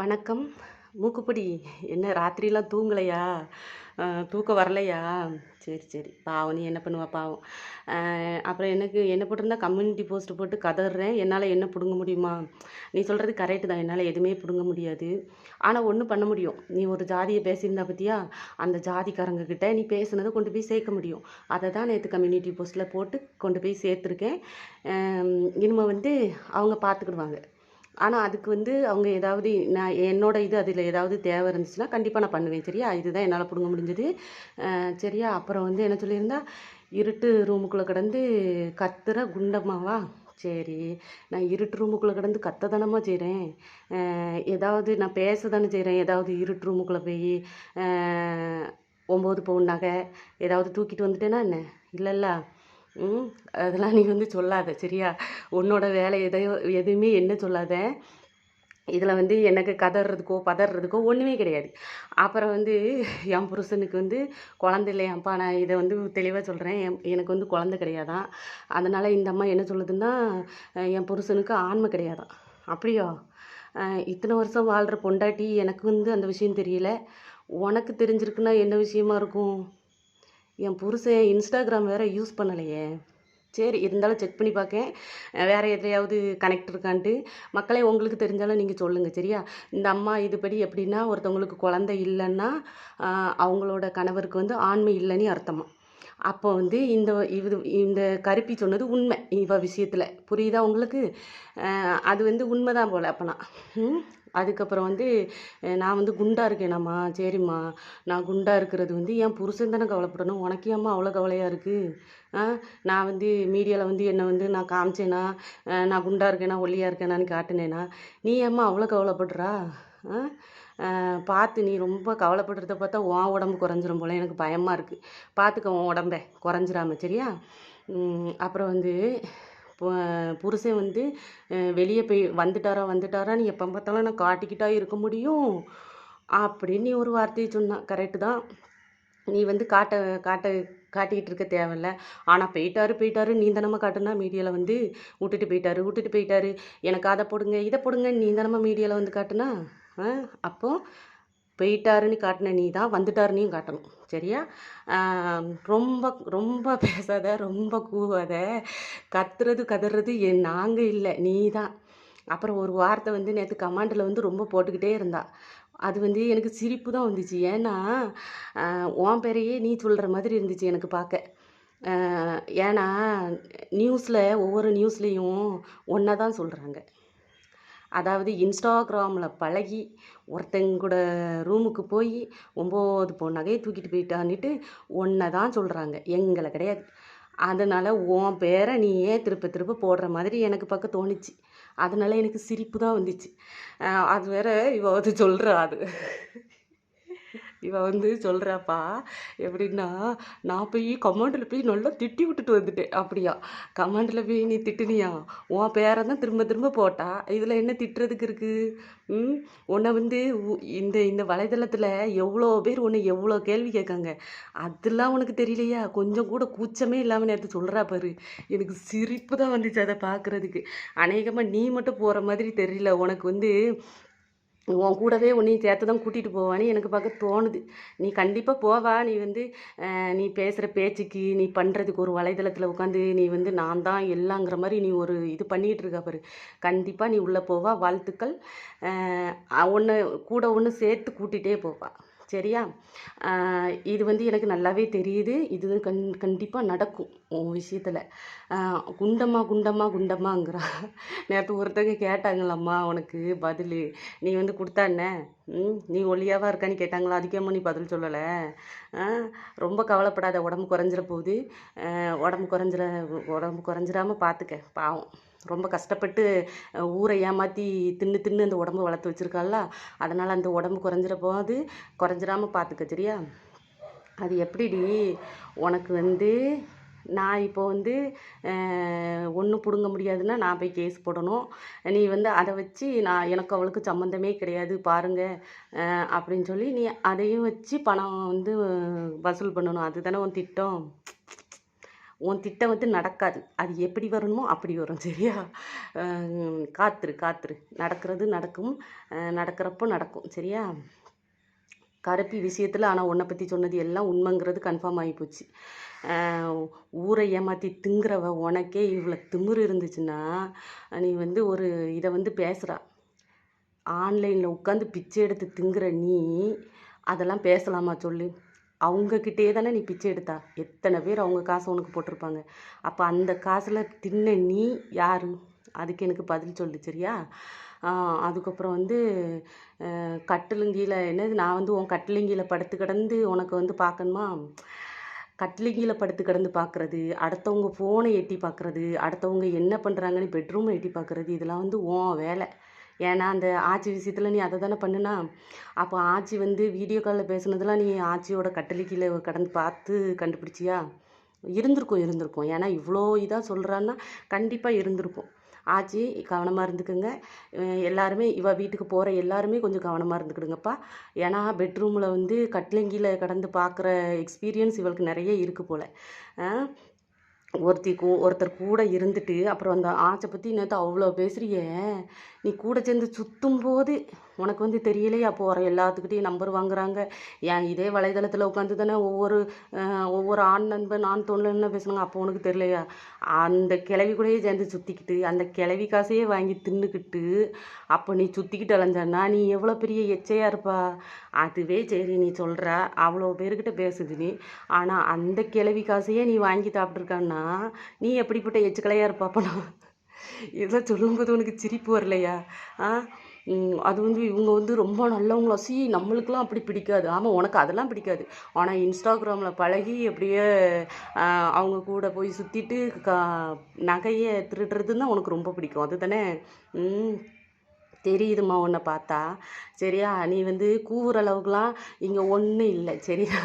வணக்கம். மூக்குப்பிடி என்ன ராத்திரிலாம் தூங்கலையா? தூக்கம் வரலையா? சரி சரி. பாவம் நீ என்ன பண்ணுவா பாவம். அப்புறம் எனக்கு என்ன போட்டிருந்தா கம்யூனிட்டி போஸ்ட் போட்டு கதறேன். என்னால் என்ன பிடுங்க முடியுமா? நீ சொல்கிறது கரெக்டு தான். என்னால் எதுவுமே பிடுங்க முடியாது. ஆனால் ஒன்று பண்ண முடியும். நீ ஒரு ஜாதியை பேசியிருந்தா பற்றியா அந்த ஜாதிக்காரங்கக்கிட்ட நீ பேசுனதை கொண்டு போய் சேர்க்க முடியும். அதை தான் நேற்று கம்யூனிட்டி போஸ்ட்டில் போட்டு கொண்டு போய் சேர்த்துருக்கேன். இனிமேல் வந்து அவங்க பார்த்துக்கிடுவாங்க. ஆனால் அதுக்கு வந்து அவங்க ஏதாவது நான் என்னோட இது அதில் ஏதாவது தேவை இருந்துச்சுன்னா கண்டிப்பாக நான் பண்ணுவேன். சரியா? இதுதான் என்னால் பிடுங்க முடிஞ்சது. சரியா? அப்புறம் வந்து என்ன சொல்லியிருந்தா இருட்டு ரூமுக்குள்ளே கிடந்து கத்துற குண்டம்மாவா? சரி. நான் இருட்டு ரூமுக்குள்ளே கிடந்து கத்த தானமாக செய்கிறேன் ஏதாவது நான் பேச தானே செய்கிறேன் ஏதாவது இருட்டு ரூமுக்குள்ளே போய் ஒம்பது பவுன் நகை ஏதாவது தூக்கிட்டு வந்துட்டேன்னா என்ன? இல்லைல்ல. அதெல்லாம் நீ வந்து சொல்லாத சரியா? உன்னோட வேலை எதையோ எதுவுமே என்ன சொல்லாத. இதில் வந்து எனக்கு கதறதுக்கோ பதறதுக்கோ ஒன்றுமே கிடையாது. அப்புறம் வந்து என் புருஷனுக்கு வந்து குழந்தை இல்லையாப்பா நான் இதை வந்து தெளிவாக சொல்கிறேன் எனக்கு வந்து குழந்த கிடையாதான். அதனால் இந்த அம்மா என்ன சொல்லுதுன்னா என் புருஷனுக்கு ஆண்மை கிடையாதான். அப்படியா? இத்தனை வருஷம் வாழ்கிற பொண்டாட்டி எனக்கு வந்து அந்த விஷயம் தெரியல. உனக்கு தெரிஞ்சிருக்குன்னா என்ன விஷயமா இருக்கும்? என் புருஷன் இன்ஸ்டாகிராம் வேறு யூஸ் பண்ணலையே. சரி இருந்தாலும் செக் பண்ணி பார்க்கேன் வேறு எதையாவது கனெக்ட் இருக்கான்ட்டு. மக்களே உங்களுக்கு தெரிஞ்சாலும் நீங்கள் சொல்லுங்கள் சரியா? இந்த அம்மா இதுபடி எப்படின்னா ஒருத்தவங்களுக்கு குழந்தை இல்லைன்னா அவங்களோட கணவருக்கு வந்து ஆண்மை இல்லைன்னு அர்த்தமாக அப்போ வந்து இந்த இது இந்த கருப்பி சொன்னது உண்மை இவ விஷயத்தில். புரியுதா உங்களுக்கு? அது வந்து உண்மை தான் போல் அப்போலாம் அதுக்கப்புறம் வந்து நான் வந்து குண்டா இருக்கேனாம்மா. சரிம்மா. நான் குண்டா இருக்கிறது வந்து என் புருஷன் தானே கவலைப்படணும். உனக்கு ஏம்மா அவ்வளோ கவலையாக இருக்குது ஆ? நான் வந்து மீடியாவில் வந்து என்னை வந்து நான் காமிச்சேனா? நான் குண்டா இருக்கேனா? ஒல்லியாக இருக்கேனான்னு காட்டினேனா? நீ ஏம்மா அவ்வளோ கவலைப்படுறா? ஆ? பார்த்து நீ ரொம்ப கவலைப்படுறத பார்த்தா உன் உடம்பு குறைஞ்சிரும் போல எனக்கு பயமாக இருக்குது பார்த்துக்க உன் உடம்ப குறைஞ்சிராம சரியா? அப்புறம் வந்து புருஷன் வந்து வெளியே போய் வந்துட்டாரா வந்துட்டாரா நீ எப்போ பார்த்தாலும் நான் காட்டிக்கிட்டா இருக்க முடியும் அப்படின்னு நீ ஒரு வார்த்தையை சொன்னான் கரெக்டு தான். நீ வந்து காட்ட காட்ட காட்டிக்கிட்டு இருக்க தேவையில்ல. ஆனால் போயிட்டாரு போயிட்டாரு நீ தானம்மா காட்டுனா மீடியாவில் வந்து விட்டுட்டு போயிட்டாரு விட்டுட்டு போயிட்டாரு. எனக்கு அதை போடுங்க இதை போடுங்க நீ தானம்மா மீடியாவில் வந்து காட்டுனா? ஆ போயிட்டாருன்னு காட்டின நீ தான் வந்துட்டாருனையும் காட்டணும். சரியா? ரொம்ப ரொம்ப பேசாத ரொம்ப கூவாத கத்துறது கதறது என் நாங்கள் இல்லை நீ தான் அப்புறம் ஒரு வார்த்தை வந்து நேற்று கமாண்டில் வந்து ரொம்ப போட்டுக்கிட்டே இருந்தா. அது வந்து எனக்கு சிரிப்பு தான் வந்துச்சு. ஏன்னா உன் பேரையே நீ சொல்கிற மாதிரி இருந்துச்சு எனக்கு பார்க்க. ஏன்னா நியூஸில் ஒவ்வொரு நியூஸ்லேயும் ஒன்றை தான் சொல்கிறாங்க அதாவது இன்ஸ்டாகிராமில் பழகி ஒருத்தங்கூட ரூமுக்கு போய் ஒம்பது பொன் நகையை தூக்கிட்டு போயிட்டான்னுட்டு ஒன்றை தான் சொல்கிறாங்க எங்களை கிடையாது. அதனால் உன் பேரை நீ ஏன் திருப்ப திருப்ப போடுற மாதிரி எனக்கு பக்கம் தோணுச்சு. அதனால் எனக்கு சிரிப்பு தான் வந்துச்சு. அது வேற இவ வந்து சொல்கிறா அது. இவன் வந்து சொல்கிறாப்பா எப்படின்னா நான் போய் கமாண்டில் போய் நல்லா திட்டி விட்டுட்டு வந்துட்டேன். அப்படியா? கமாண்டில் போய் நீ திட்டுனியா? உன் பேரை தான் திரும்ப திரும்ப போட்டா? இதில் என்ன திட்டுறதுக்கு இருக்குது ம் உன்னை வந்து உ- இந்த இந்த வலைதளத்தில் எவ்வளோ பேர் உன்னை எவ்வளோ கேள்வி கேட்காங்க. அதெல்லாம் உனக்கு தெரியலையா? கொஞ்சம் கூட கூச்சமே இல்லாமல் நேற்று சொல்கிறா பாரு. எனக்கு சிரிப்பு தான் வந்துச்சு அதை பார்க்குறதுக்கு அநேகமாக நீ மட்டும் போகிற மாதிரி தெரியல. உனக்கு வந்து உன் கூடவே உன்னையும் சேர்த்து தான் கூட்டிகிட்டு போவான்னு எனக்கு பார்க்க தோணுது. நீ கண்டிப்பாக போவா. நீ வந்து நீ பேசுகிற பேச்சுக்கு நீ பண்ணுறதுக்கு ஒரு வலைதளத்தில் உட்காந்து நீ வந்து நான் தான் எல்லாங்கிற மாதிரி நீ ஒரு இது பண்ணிகிட்டு இருக்க பாரு. கண்டிப்பாக நீ உள்ளே போவா. வாழ்த்துக்கள். ஒன்று கூட ஒன்று சேர்த்து கூட்டிகிட்டே போவா. சரியா? இது வந்து எனக்கு நல்லாவே தெரியுது. இது கண் கண்டிப்பாக நடக்கும் உன் விஷயத்தில். குண்டம்மா குண்டம்மா குண்டம்மாங்கிறா நேற்று ஒருத்தங்க கேட்டாங்களம்மா உனக்கு பதில். நீ வந்து கொடுத்தானே நீ ஒல்லியாவா இருக்கான்னு கேட்டாங்களா? அதுக்கேம்மா நீ பதில் சொல்லலை? ரொம்ப கவலைப்படாத உடம்பு குறைஞ்சிட போகுது உடம்பு குறைஞ்சிட உடம்பு குறைஞ்சிடாமல் பார்த்துக்க பாவம். ரொம்ப கஷ்டப்பட்டு ஊரை ஏமாற்றி தின்னு தின்னு அந்த உடம்பு வளர்த்து வச்சுருக்காள்ல. அதனால் அந்த உடம்பு குறைஞ்சிட போது குறைஞ்சிடாமல் பார்த்துக்க சரியா? அது எப்படிடி? உனக்கு வந்து நான் இப்போ வந்து ஒன்றும் பிடுங்க முடியாதுன்னா நான் போய் கேஸ் போடணும். நீ வந்து அதை வச்சு நான் எனக்கு அவளுக்கு சம்மந்தமே கிடையாது பாருங்க அப்படின்னு சொல்லி நீ அதையும் வச்சு பணம் வந்து வசூல் பண்ணணும். அதுதானே உன் திட்டம்? உன் திட்டம் வந்து நடக்காது. அது எப்படி வரணுமோ அப்படி வரும் சரியா? காத்துரு காத்துரு. நடக்கிறது நடக்கும். நடக்கிறப்போ நடக்கும் சரியா? கருப்பி விஷயத்தில் ஆனால் உன்னை பற்றி சொன்னது எல்லாம் உண்மைங்கிறது கன்ஃபார்ம் ஆகி போச்சு. ஊரை ஏமாற்றி திங்குறவ உனக்கே இவ்வளோ திமிர் இருந்துச்சுன்னா நீ வந்து ஒரு இதை வந்து பேசுகிறா ஆன்லைனில் உட்காந்து பிச்சை எடுத்து திங்குற நீ அதெல்லாம் பேசலாமா சொல்லு. அவங்கக்கிட்டே தானே நீ பிச்சை எடுத்தா? எத்தனை பேர் அவங்க காசை உனக்கு போட்டிருப்பாங்க. அப்போ அந்த காசில் தின்ன நீ யார்? அதுக்கு எனக்கு பதில் சொல்லு சரியா? அதுக்கப்புறம் வந்து கட்டிலுங்கியில் என்னது? நான் வந்து உன் கட்டிலுங்கியில் படுத்து கிடந்து உனக்கு வந்து பார்க்கணுமா கட்லிங்கியில் படுத்து கிடந்து பார்க்குறது அடுத்தவங்க ஃபோனை எட்டி பார்க்குறது அடுத்தவங்க என்ன பண்ணுறாங்கன்னு பெட்ரூமை எட்டி பார்க்குறது இதெல்லாம் வந்து உன் வேலை. ஏன்னா அந்த ஆச்சி விஷயத்தில் நீ அதை தானே பண்ணுனா? அப்போ ஆச்சி வந்து வீடியோ காலில் பேசுனதெல்லாம் நீ ஆச்சியோட கட்டிலு கீழே கடந்து பார்த்து கண்டுபிடிச்சியா? இருந்திருக்கும் இருந்திருக்கும். ஏன்னா இவ்வளோ இதாக சொல்கிறான்னா கண்டிப்பாக இருந்திருக்கும். ஆச்சி கவனமாக இருந்துக்குங்க. எல்லாருமே இவள் வீட்டுக்கு போகிற எல்லாருமே கொஞ்சம் கவனமாக இருந்துக்கிடுங்கப்பா. ஏன்னா பெட்ரூமில் வந்து கட்லங்கியில் கடந்து பார்க்குற எக்ஸ்பீரியன்ஸ் இவளுக்கு நிறைய இருக்குது போல். ஒருத்தி கூ ஒருத்தர் கூட இருந்துட்டு அப்புறம் அந்த ஆச்சை பற்றி நேற்று அவ்வளோ பேசுகிறியே நீ கூட சேர்ந்து சுற்றும் போது உனக்கு வந்து தெரியலையா? போகிற எல்லாத்துக்கிட்டையும் நம்பர் வாங்குறாங்க. ஏன் இதே வலைதளத்தில் உட்காந்து தானே ஒவ்வொரு ஒவ்வொரு ஆண் நண்பன் ஆண் தோழன்னு பேசுனாங்க? அப்போ உனக்கு தெரியலையா? அந்த கிளவி கூடயே சேர்ந்து சுற்றிக்கிட்டு அந்த கிளவி காசையே வாங்கி தின்னுக்கிட்டு அப்போ நீ சுற்றிக்கிட்டு அலைஞ்சான்னா நீ எவ்வளோ பெரிய எச்சையாக இருப்பா? அதுவே சரி நீ சொல்கிற அவ்வளோ பேர்கிட்ட பேசுது நீ. ஆனால் அந்த கிளவி காசையே நீ வாங்கி சாப்பிட்ருக்கான்னா நீ எப்படிப்பட்ட எச்சுக்கலையாக இருப்பாப்பனா இதெல்லாம் சொல்லும்போது உனக்கு சிரிப்பு வரலையா? ஆ? அது வந்து இவங்க வந்து ரொம்ப நல்லவங்களா. சி நம்மளுக்கெல்லாம் அப்படி பிடிக்காது. ஆமாம் உனக்கு அதெல்லாம் பிடிக்காது. ஆனால் இன்ஸ்டாகிராமில் பழகி அப்படியே அவங்க கூட போய் சுற்றிட்டு கா நகையை திருடுறதுன்னா தான் உனக்கு ரொம்ப பிடிக்கும். அதுதானே? தானே தெரியுதும்மா உன்னை பார்த்தா. சரியா? நீ வந்து கூவுற அளவுக்குலாம் இங்கே ஒன்றும் இல்லை. சரியா?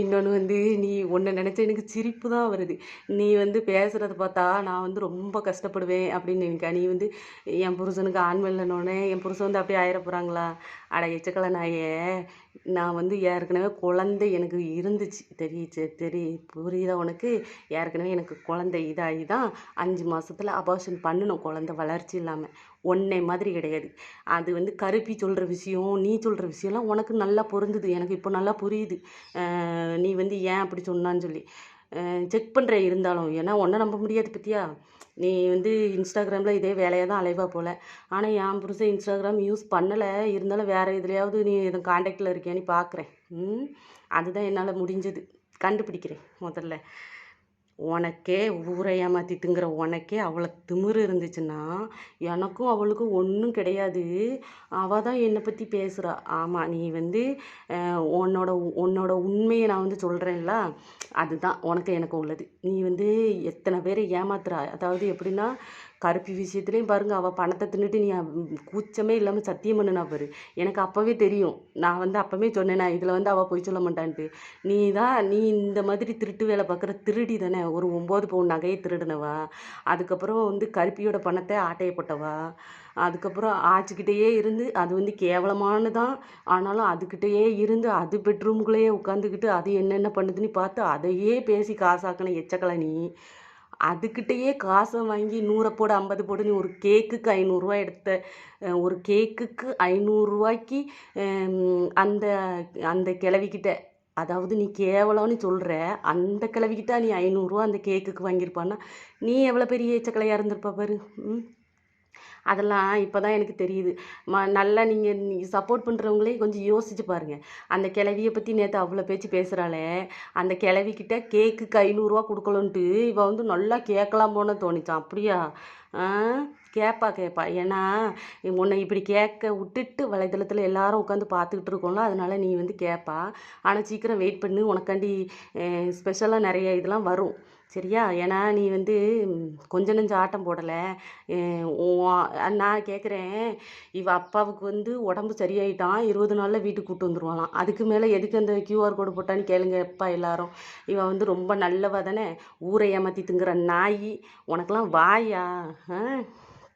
இன்னொன்று வந்து நீ ஒன்று நினச்சா எனக்கு சிரிப்பு தான் வருது. நீ வந்து பேசுகிறத பார்த்தா நான் வந்து ரொம்ப கஷ்டப்படுவேன் அப்படின்னு நினைக்கா நீ வந்து என் புருஷனுக்கு ஆண்மல்லனோடனே என் புருஷன் வந்து அப்படியே ஆயிட போகிறாங்களா அட எச்சக்கலை நாயே. நான் வந்து ஏற்கனவே குழந்தை எனக்கு இருந்துச்சு. தெரியுச்சு தெரிய புரியுதா உனக்கு? ஏற்கனவே எனக்கு குழந்தை இதாகி தான் அஞ்சு மாதத்தில் அபார்ஷன் பண்ணணும் குழந்தை வளர்ச்சி இல்லாமல் ஒன்றை மாதிரி கிடையாது. அது வந்து கருப்பி சொல்கிற விஷயம் நீ சொல்கிற விஷயம்லாம் உனக்கு நல்லா பொருந்துது. எனக்கு இப்போ நல்லா புரியுது. நீ வந்து ஏன் அப்படி சொன்னான்னு சொல்லி. செக் பண்ணுற இருந்தாலும். ஏன்னா ஒன்றை நம்ப முடியாது பத்தியா? நீ வந்து இன்ஸ்டாகிராமில் இதே வேலையாக தான் அலைவா போல். ஆனால் என் புருஷன் இன்ஸ்டாகிராம் யூஸ் பண்ணலை. இருந்தாலும் வேறு இதுலையாவது நீ எதுவும் காண்டாக்டில் இருக்கியான்னு பார்க்குறேன் ம் அதுதான் என்னால் முடிஞ்சது. கண்டுபிடிக்கிறேன் முதல்ல. உனக்கே ஊரை ஏமாற்றிட்டுங்கிற உனக்கே அவ்வளோ திமிரு இருந்துச்சுன்னா எனக்கும் அவளுக்கும் ஒன்றும் கிடையாது. அவள் தான் என்னை பற்றி பேசுகிறா ஆமாம் நீ வந்து உன்னோட உன்னோட உண்மையை நான் வந்து சொல்கிறேன்ல அதுதான் உனக்கு எனக்கு உள்ளது. நீ வந்து எத்தனை பேரை ஏமாத்துறா? அதாவது எப்படின்னா கருப்பி விஷயத்துலேயும் பாருங்க அவள் பணத்தை தின்னுட்டு நீ கூச்சமே இல்லாமல் சத்தியம் பண்ணுனா பாரு. எனக்கு அப்போவே தெரியும். நான் வந்து அப்போவே சொன்னேனா இதில் வந்து அவள் பொய் சொல்ல மாட்டான்ட்டு. நீ தான் நீ இந்த மாதிரி திருட்டு வேலை பார்க்குற திருடி தானே. ஒரு ஒம்பது பவுன் நகையை திருடினவா? அதுக்கப்புறம் வந்து கருப்பியோட பணத்தை ஆட்டையை போட்டவா? அதுக்கப்புறம் ஆச்சுக்கிட்டேயே இருந்து அது வந்து கேவலமானதான். ஆனாலும் அதுக்கிட்டேயே இருந்து அது பெட்ரூம்குள்ளேயே உட்காந்துக்கிட்டு அது என்னென்ன பண்ணுதுன்னு பார்த்து அதையே பேசி காசாக்கின எச்சக்கலை நீ. அதுக்கிட்டேயே காசை வாங்கி நூறை போடு ஐம்பது போடு நீ ஒரு கேக்குக்கு ஐநூறுரூவா எடுத்த ஒரு கேக்குக்கு ஐநூறுரூவாய்க்கு அந்த அந்த கிழவிக்கிட்ட அதாவது நீ கேவலம்னு சொல்கிற அந்த கிழவிக்கிட்ட நீ ஐநூறுரூவா அந்த கேக்குக்கு வாங்கியிருப்பான்னா நீ எவ்வளோ பெரிய ஏச்சக்கலையாக இருந்திருப்ப பாரு ம்? அதெல்லாம் இப்போ தான் எனக்கு தெரியுது. ம நல்லா நீங்கள் சப்போர்ட் பண்ணுறவங்களே கொஞ்சம் யோசிச்சு பாருங்கள் அந்த கிளவியை பற்றி நேற்று அவ்வளோ பேச்சு பேசுகிறாளே அந்த கிளவிக்கிட்ட கேக்குக்கு ஐநூறுரூவா கொடுக்கலன்ட்டு இவ வந்து நல்லா கேட்கலாம் போன தோணுச்சான் அப்படியா? கேட்பா கேட்பா ஏன்னா உன்னை இப்படி கேட்க விட்டுட்டு வலைதளத்தில் எல்லாரும் உட்காந்து பார்த்துக்கிட்டு இருக்கோம்ல அதனால நீ வந்து கேட்பா ஆனால் சீக்கிரம் வெயிட் பண்ணு. உனக்காண்டி ஸ்பெஷலாக நிறைய இதெல்லாம் வரும். சரியா? ஏன்னா நீ வந்து கொஞ்ச நெஞ்ச ஆட்டம் போடலை. நான் கேட்குறேன் இவ அப்பாவுக்கு வந்து உடம்பு சரியாயிட்டான். இருபது நாளில் வீட்டுக்கு கூட்டு வந்துருவாளாம். அதுக்கு மேலே எதுக்கு அந்த கியூஆர் கோடு போட்டான்னு கேளுங்க எப்பா எல்லாரும். இவன் வந்து ரொம்ப நல்லவ தானே? ஊரை ஏமாற்றி திங்குற நாய். உனக்கெல்லாம் வாயா? ஆ?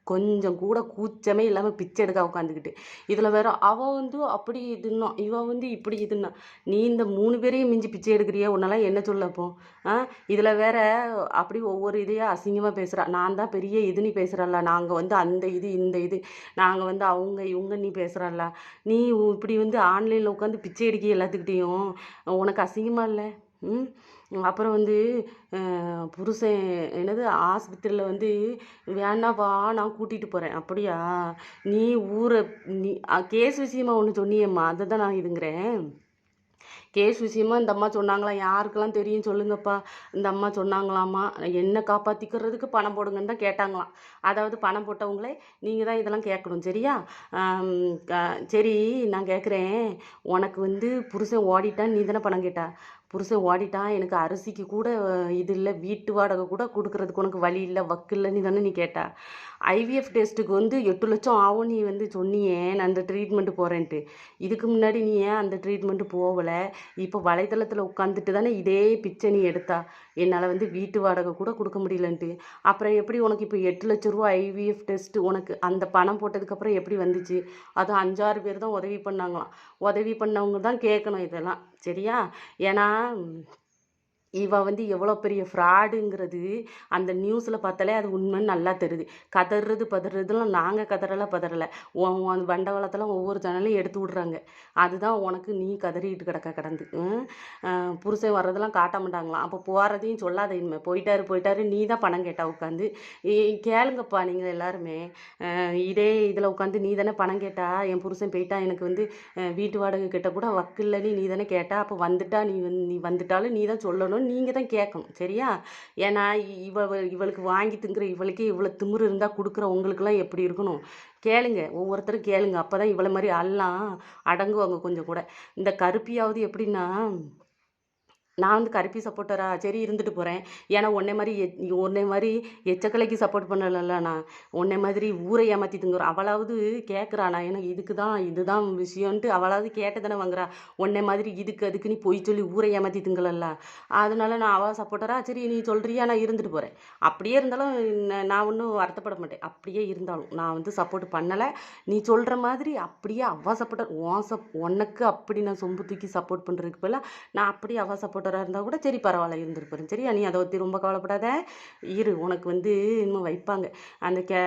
கொஞ்சம் கூட கூச்சமே இல்லாமல் பிச்சை எடுக்க உட்காந்துக்கிட்டு இதில் வேற அவள் வந்து அப்படி இதுன்னா இவள் வந்து இப்படி இதுன்னா. நீ இந்த மூணு பேரையும் மிஞ்சி பிச்சை எடுக்கிறியா? உன்னெல்லாம் என்ன சொல்லப்போ ஆ? இதில் வேற அப்படி ஒவ்வொரு இதையாக அசிங்கமாக பேசுகிறா நான் தான் பெரிய இது நீ பேசுகிறல்ல நாங்கள் வந்து அந்த இது இந்த இது. நாங்கள் வந்து அவங்க இவங்க நீ பேசுகிறல்ல நீ இப்படி வந்து ஆன்லைனில் உட்காந்து பிச்சை எடுக்க எல்லாத்துக்கிட்டேயும்? உனக்கு அசிங்கமாக இல்லை? ம்? அப்புறம் வந்து புருஷன் என்னது ஆஸ்பத்திரியில் வந்து வேணா வா நான் கூட்டிகிட்டு போகிறேன் அப்படியா? நீ ஊரை நீ கேஸ் விஷயமா ஒன்று சொன்னியேம்மா அதை தான் நான் இதுங்கிறேன். கேஸ் விஷயமா இந்த அம்மா சொன்னாங்களா? யாருக்கெல்லாம் தெரியும் சொல்லுங்கப்பா. இந்த அம்மா சொன்னாங்களாம்மா என்ன காப்பாற்றிக்கிறதுக்கு பணம் போடுங்கன்னு தான் கேட்டாங்களாம். அதாவது பணம் போட்டவங்களே நீங்கள் தான் இதெல்லாம் கேட்கணும் சரியா? சரி நான் கேட்குறேன். உனக்கு வந்து புருஷன் ஓடிட்டான் நீ தானே பணம் கேட்டா? புருஷன் ஓடிட்டான் எனக்கு அரிசிக்கு கூட இது இல்லை வீட்டு வாடகை கூட கொடுக்கறதுக்கு உனக்கு வழி இல்லை வக்கு இல்லைன்னு தானே நீ கேட்டா. ஐவிஎஃப் டெஸ்ட்டுக்கு வந்து எட்டு லட்சம் ஆகும் நீ வந்து சொன்னியே நான் அந்த ட்ரீட்மெண்ட்டு போகிறேன்ட்டு இதுக்கு முன்னாடி நீ ஏன் அந்த ட்ரீட்மெண்ட்டு போகலை? இப்போ வலைத்தளத்தில் உட்காந்துட்டு தானே இதே பிச்சை நீ எடுத்தா. என்னால் வந்து வீட்டு வாடகை கூட கொடுக்க முடியலன்ட்டு. அப்புறம் எப்படி உனக்கு இப்போ எட்டு லட்ச ரூபா ஐவிஎஃப் டெஸ்ட்டு உனக்கு அந்த பணம் போட்டதுக்கப்புறம் எப்படி வந்துச்சு? அது அஞ்சாறு பேர் தான் உதவி பண்ணாங்களாம். உதவி பண்ணவங்க தான் கேட்கணும் இதெல்லாம். சரியா? ஏன்னா இவன் வந்து எவ்வளோ பெரிய ஃப்ராடுங்கிறது அந்த நியூஸில் பார்த்தாலே அது உண்மைன்னு நல்லா தெரியுது. கதறது பதறதுலாம் நாங்கள் கதறல பதறலை. உன் அந்த வண்டவாளத்தெல்லாம் ஒவ்வொரு சேனலையும் எடுத்து விட்றாங்க. அதுதான் உனக்கு நீ கதறிட்டு கிடக்க கிடந்து. புருஷன் வர்றதெல்லாம் காட்ட மாட்டாங்களாம். அப்போ போகிறதையும் சொல்லாத இனிமேல் போயிட்டாரு போயிட்டாரு. நீ தான் பணம் கேட்டா உட்காந்து. கேளுங்கப்பா நீங்கள் எல்லாருமே. இதே இதில் உட்காந்து நீ தானே பணம் கேட்டா? என் புருஷன் போயிட்டா. எனக்கு வந்து வீட்டு வாடகை கிட்ட கூட வக்கில்லன்னு நீ தானே கேட்டா. அப்போ வந்துட்டா நீ நீ வந்துட்டாலும் நீ தான் சொல்லணும். நீங்கள் தான் கேட்கணும் சரியா? ஏன்னா இவ இவளுக்கு வாங்கி திங்குற இவளுக்கே இவ்வளோ திமிரு இருந்தால் கொடுக்குற உங்களுக்குலாம் எப்படி இருக்கணும்? கேளுங்க ஒவ்வொருத்தரும் கேளுங்க. அப்போ தான் இவ்வளோ மாதிரி எல்லாம் அடங்குவாங்க கொஞ்சம் கூட. இந்த கருப்பியாவது எப்படின்னா நான் வந்து கருப்பி சப்போர்ட்டரா? சரி இருந்துட்டு போகிறேன் ஏன்னா உன்னை மாதிரி எ உன்னை மாதிரி எச்சக்கலைக்கு சப்போர்ட் பண்ணலைல்ல நான் உன்னை மாதிரி ஊரை ஏமாற்றி அவளாவது கேட்குறா நான் எனக்கு இதுக்கு தான் இதுதான் விஷயம்ன்ட்டு அவளாவது கேட்டதானே வாங்குறா. உன்னை மாதிரி இதுக்கு அதுக்கு நீ பொய் சொல்லி ஊரை ஏமாற்றி திங்கலல்ல அதனால நான் அவள் சப்போர்ட்டரா? சரி நீ சொல்கிறியா நான் இருந்துட்டு போகிறேன் அப்படியே இருந்தாலும் நான் ஒன்றும் வருத்தப்பட மாட்டேன். அப்படியே இருந்தாலும் நான் வந்து சப்போர்ட் பண்ணலை. நீ சொல்கிற மாதிரி அப்படியே அவள் சப்போர்ட்டர் உன் சப் உனக்கு அப்படி நான் சொம்பு தூக்கி சப்போர்ட் பண்ணுறதுக்கு பதிலாக நான் அவள் சப்போட்டா சப்போர்ட்டராக இருந்தால் கூட சரி பரவாயில்ல இருந்திருப்பாரு சரியா நீ அதை பற்றி ரொம்ப கவலைப்படாத. இரு உனக்கு வந்து இன்னும் வைப்பாங்க. அந்த கே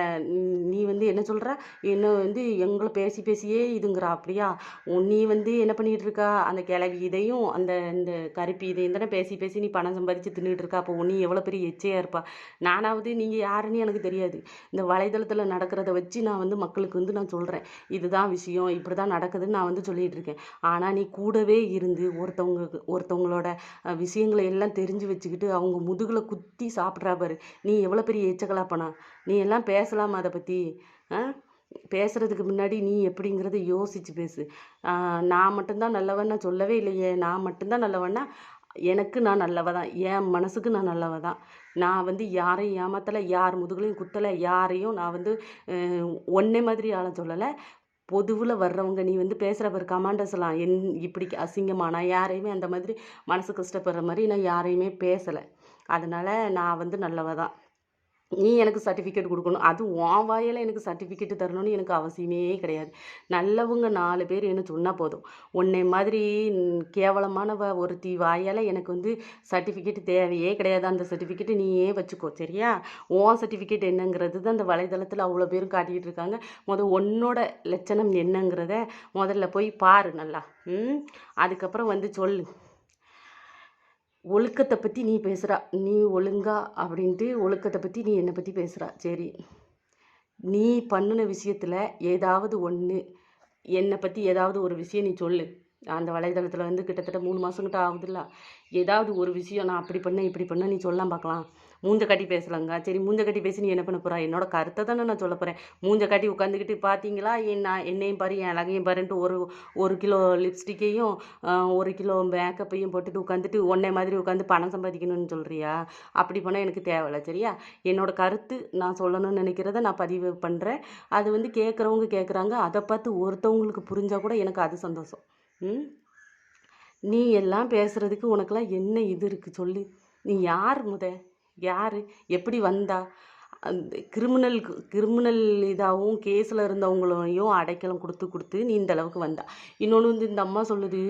நீ வந்து என்ன சொல்கிற இன்னும் வந்து எங்களை பேசி பேசியே இதுங்கிறா அப்படியா? உன் நீ வந்து என்ன பண்ணிகிட்டு இருக்கா? அந்த கிளவி இதையும் அந்த இந்த கருப்பி இதையும் தானே பேசி பேசி நீ பணம் சம்பாதிச்சு தின்னுட்டு இருக்கா? அப்போ நீ எவ்வளோ பெரிய எச்சையாக இருப்பா? நானாவது நீங்கள் யாருன்னு எனக்கு தெரியாது. இந்த வலைதளத்தில் நடக்கிறத வச்சு நான் வந்து மக்களுக்கு வந்து நான் சொல்கிறேன் இதுதான் விஷயம் இப்படி தான் நடக்குதுன்னு நான் வந்து சொல்லிகிட்ருக்கேன் இருக்கேன். ஆனால் நீ கூடவே இருந்து ஒருத்தவங்களுக்கு ஒருத்தவங்களோட விஷயங்களை எல்லாம் தெரிஞ்சு வச்சுக்கிட்டு அவங்க முதுகில் குத்தி சாப்பிட்றா பாரு. நீ எவ்வளோ பெரிய எச்சக்கலாப்பனா நீ எல்லாம் பேசலாமா அதை பற்றி பேசுகிறதுக்கு முன்னாடி நீ எப்படிங்கிறத யோசிச்சு பேசு. நான் மட்டும்தான் நல்லவன்னா சொல்லவே இல்லையே. நான் மட்டும்தான் நல்லவன்னா எனக்கு நான் நல்லவ தான். என் மனசுக்கு நான் நல்லவ தான். நான் வந்து யாரையும் ஏமாத்தலை யார் முதுகுலையும் குத்தலை யாரையும் நான் வந்து ஒன்றே மாதிரி ஆள சொல்லலை. பொதுவில் வர்றவங்க நீ வந்து பேசுகிற பேர் கமாண்டர்ஸ் என் இப்படி அசிங்கமா நான் யாரையுமே அந்த மாதிரி மனசு கஷ்டப்படுற மாதிரி நான் யாரையுமே பேசலை. அதனால் நான் வந்து நல்லவ தான் நீ எனக்கு சர்டிஃபிகேட் கொடுக்கணும். அது உன் வாயால் எனக்கு சர்டிஃபிகேட் தரணும்னு எனக்கு அவசியமே கிடையாது. நல்லவங்க நாலு பேர் என்ன சொன்னால் போதும். உன்னை மாதிரி ம், கேவலமானவ ஒருத்தி வாயால் எனக்கு வந்து சர்டிஃபிகேட் தேவையே கிடையாது. அந்த சர்டிஃபிகேட்டை நீயே வச்சுக்கோ சரியா? உன் சர்டிஃபிகேட் என்னங்கிறது தான் அந்த வலைதளத்தில் அவ்வளோ பேரும் காட்டிகிட்டு இருக்காங்க. முத உன்னோட லட்சணம் என்னங்கிறத முதல்ல போய் பாரு நல்லா. ம்? அதுக்கப்புறம் வந்து சொல்லு. ஒழுக்கத்தை பற்றி நீ பேசுகிறா நீ ஒழுங்கா அப்படின்ட்டு ஒழுக்கத்தை பற்றி நீ என்னை பற்றி பேசுகிறா சரி. நீ பண்ணின விஷயத்தில் ஏதாவது ஒன்று என்னை பற்றி ஏதாவது ஒரு விஷயம் நீ சொல்லு. அந்த வலைதளத்தில் வந்து கிட்டத்தட்ட மூணு மாதங்கிட்ட ஆகுதுல்ல. ஏதாவது ஒரு விஷயம் நான் அப்படி பண்ணேன் இப்படி பண்ணேன் நீ சொல்லலாம் பார்க்கலாம் மூஞ்ச கட்டி பேசலாங்க. சரி மூஞ்ச கட்டி பேசி நீ என்ன பண்ண போகிறா என்னோட கருத்தை தானே நான் சொல்ல போகிறேன் மூஞ்ச கட்டி உட்காந்துக்கிட்டு பார்த்தீங்களா என் நான் என்னையும் பாரு என் அழகையும் பாருன்ட்டு ஒரு ஒரு கிலோ லிப்ஸ்டிக்கையும் ஒரு கிலோ மேக்கப்பையும் போட்டுட்டு உட்காந்துட்டு உன்னை மாதிரி உட்காந்து பணம் சம்பாதிக்கணும்னு சொல்கிறியா அப்படி பண்ணால் எனக்கு தேவையில்ல சரியா? என்னோடய கருத்து நான் சொல்லணும்னு நினைக்கிறத நான் பதிவு பண்ணுறேன் அது வந்து கேட்குறவங்க கேட்குறாங்க அதை பார்த்து ஒருத்தவங்களுக்கு புரிஞ்சால் கூட எனக்கு அது சந்தோஷம். நீ எல்லாம் பேசுகிறதுக்கு உனக்கெல்லாம் என்ன இது இருக்குது சொல்லு. நீ யார் முத? யார்? எப்படி வந்தா? அந்த கிரிமினல் கிரிமினல் இதாகவும் கேஸில் இருந்தவங்களையும் அடைக்கலம் கொடுத்து கொடுத்து நீ இந்த அளவுக்கு வந்தா. இன்னொன்று வந்து இந்த அம்மா சொல்லுது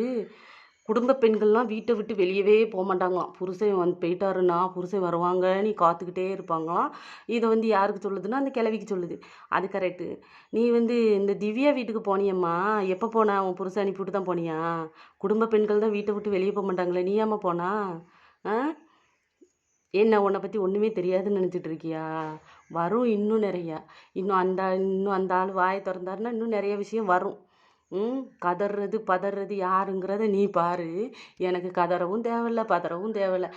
குடும்ப பெண்கள்லாம் வீட்டை விட்டு வெளியவே போக மாட்டாங்களாம் புருஷன் வந்து போயிட்டாருன்னா புருஷன் வருவாங்க நீ காத்துக்கிட்டே இருப்பாங்களாம். இதை வந்து யாருக்கு சொல்லுதுன்னா அந்த கிழவிக்கு சொல்லுது. அது கரெக்டு நீ வந்து இந்த திவ்யா வீட்டுக்கு போனியம்மா. எப்போ போன? உன் புருஷன் அனுப்பிவிட்டு தான் போனியா? குடும்ப பெண்கள் தான் வீட்டை விட்டு வெளியே போக மாட்டாங்களே நீ ஏம்மா போனா? ஆ? என்ன உன்னை பற்றி ஒன்றுமே தெரியாதுன்னு நினச்சிட்டு இருக்கியா? வரும் இன்னும் நிறையா. இன்னும் அந்த இன்னும் அந்த ஆள் வாயை திறந்தாருன்னா இன்னும் நிறைய விஷயம் வரும். கதறது பதறது யாருங்கிறத நீ பாரு. எனக்கு கதறவும் தேவையில்ல பதறவும் தேவையில்ல.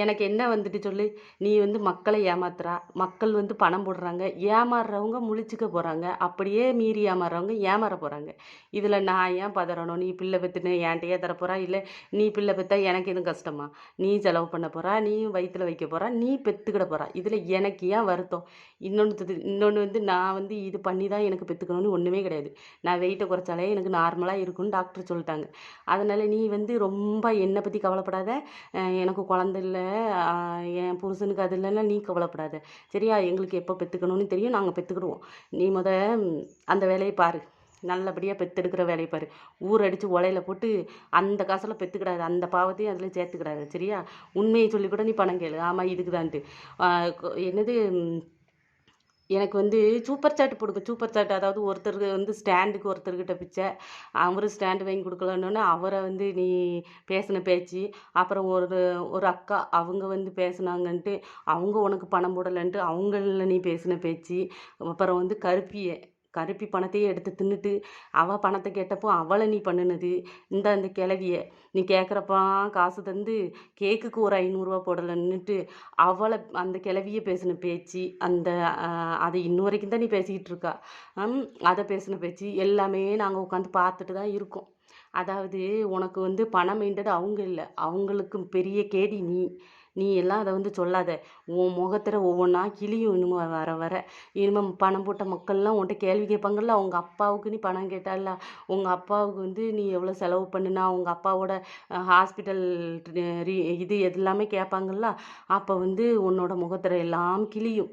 எனக்கு என்ன வந்துட்டு சொல்லு? நீ வந்து மக்களை ஏமாத்துறா. மக்கள் வந்து பணம் போடுறாங்க. ஏமாறுறவங்க முழிச்சுக்க போகிறாங்க அப்படியே மீறி ஏமாறுறவங்க ஏமாற போகிறாங்க இதில் நான் ஏன் பதறணும்? நீ பிள்ளை பெற்றுன்னு என்கிட்டயே தரப்போகிறா இல்லை நீ பிள்ளை பெற்றா எனக்கு எதுவும் கஷ்டமா? நீ செலவு பண்ண போகிறா நீ வயிற்றுல வைக்க போகிறா நீ பெற்றுக்கிட போகிறா இதில் எனக்கு ஏன் வருத்தம்? இன்னொன்று இன்னொன்று வந்து நான் வந்து இது பண்ணி தான் எனக்கு பெற்றுக்கணும்னு ஒன்றுமே கிடையாது. நான் வெயிட்டை குறைச்சாலே எனக்கு நார்மலாக இருக்கும்னு டாக்டர் சொல்லிட்டாங்க. அதனால் நீ வந்து ரொம்ப என்னை பற்றி கவலைப்படாத. எனக்கு குழந்த இல்லை. என் புருஷனுக்கு அது இல்லைன்னா நீ கவலைப்படாத. சரியா? எங்களுக்கு எப்போ பெற்றுக்கணும்னு தெரியும். நாங்கள் பெற்றுக்கிடுவோம் நீ முத அந்த வேலையை பாரு. நல்லபடியாக பெத்தெடுக்கிற வேலையை பாரு. ஊர் அடித்து உலையில போட்டு அந்த காசில் பெற்றுக்கிடாது அந்த பாவத்தையும் அதில் சேர்த்துக்கிடாது. சரியா? உண்மையை சொல்லி கூட நீ பணம் கேளு. ஆமாம் இதுக்கு தான்ட்டு என்னது எனக்கு வந்து சூப்பர் சாட் பிடிக்கும் சூப்பர் சாட். அதாவது ஒருத்தருக்கு வந்து ஸ்டாண்டுக்கு ஒருத்தர்கிட்ட பிச்சை. அவரும் ஸ்டாண்டு வாங்கி கொடுக்கலன்னொன்னே அவரை வந்து நீ பேசின பேச்சு. அப்புறம் ஒரு ஒரு அக்கா அவங்க வந்து பேசுனாங்கன்ட்டு அவங்க உனக்கு பணம் போடலைன்ட்டு அவங்கள நீ பேசின பேச்சு. அப்புறம் வந்து கருப்பியை கருப்பி பணத்தையே எடுத்து தின்னுட்டு அவள் பணத்தை கேட்டப்போ அவளை நீ பண்ணினது. இந்த அந்த கிளவிய நீ கேட்குறப்பா காசு தந்து கேக்குக்கு ஒரு ஐநூறுரூவா போடலைன்னுட்டு அவளை அந்த கிளவிய பேசின பேச்சு அந்த அதை இன்ன வரைக்கும் தான் நீ பேசிக்கிட்டு இருக்கா. அதை பேசின பேச்சு எல்லாமே நாங்கள் உட்காந்து பார்த்துட்டு தான் இருக்கோம். அதாவது உனக்கு வந்து பணம் மீண்டது அவங்க இல்லை. அவங்களுக்கு பெரிய கேடி நீ. நீ எல்லாம் அதை வந்து சொல்லாத. உன் முகத்துல ஒவ்வொன்றா கிளியும் இனிமே வர வர. இனிமே பணம் போட்ட மக்கள்லாம் உன்கிட்ட கேள்வி கேட்பாங்கல்ல அவங்க அப்பாவுக்கு நீ பணம் கேட்டால உங்கள் அப்பாவுக்கு வந்து நீ எவ்வளோ செலவு பண்ணுனா? உங்கள் அப்பாவோட ஹாஸ்பிட்டல் இது எல்லாமே கேட்பாங்கல்ல? அப்போ வந்து உன்னோட முகத்துல எல்லாம் கிளியும்.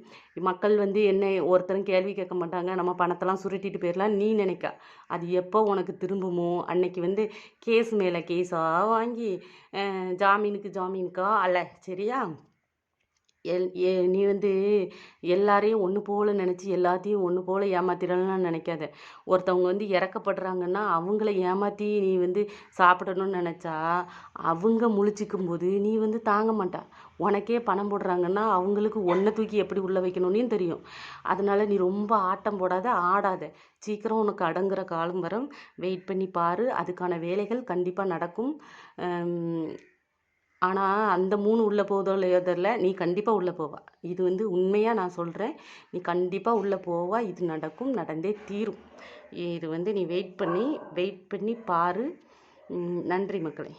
மக்கள் வந்து என்ன ஒருத்தரும் கேள்வி கேட்க மாட்டாங்க. நம்ம பணத்தெல்லாம் சுருட்டிட்டு போயிடலாம் நீ நினைக்க. அது எப்போ உனக்கு திரும்புமோ? அன்னைக்கு வந்து கேஸ் மேலே கேஸாக வாங்கி ஜாமீனுக்கு ஜாமீனுக்கா? அல்ல சரியா? எல் ஏ நீ வந்து எல்லாரையும் ஒன்று போல நினச்சி எல்லாத்தையும் ஒன்று போல் ஏமாத்திடலாம் நினைக்காத. ஒருத்தவங்க வந்து இறக்கப்படுறாங்கன்னா அவங்கள ஏமாற்றி நீ வந்து சாப்பிடணும்னு நினச்சா அவங்க முழிச்சிக்கும் போது நீ வந்து தாங்க மாட்டா. உனக்கே பணம் போடுறாங்கன்னா அவங்களுக்கு ஒன்றை தூக்கி எப்படி உள்ளே வைக்கணும்னு தெரியும். அதனால நீ ரொம்ப ஆட்டம் போடாத ஆடாத. சீக்கிரம் உனக்கு அடங்குற காலம் வரும். வெயிட் பண்ணி பாரு. அதுக்கான வேலைகள் கண்டிப்பாக நடக்கும். ஆனால் அந்த மூணு உள்ளே போதோ இல்லையோ தெரில நீ கண்டிப்பாக உள்ளே போவா. இது வந்து உண்மையாக நான் சொல்கிறேன் நீ கண்டிப்பாக உள்ளே போவா. இது நடக்கும் நடந்தே தீரும். இது வந்து நீ வெயிட் பண்ணி வெயிட் பண்ணி பாரு. நன்றி மக்களே.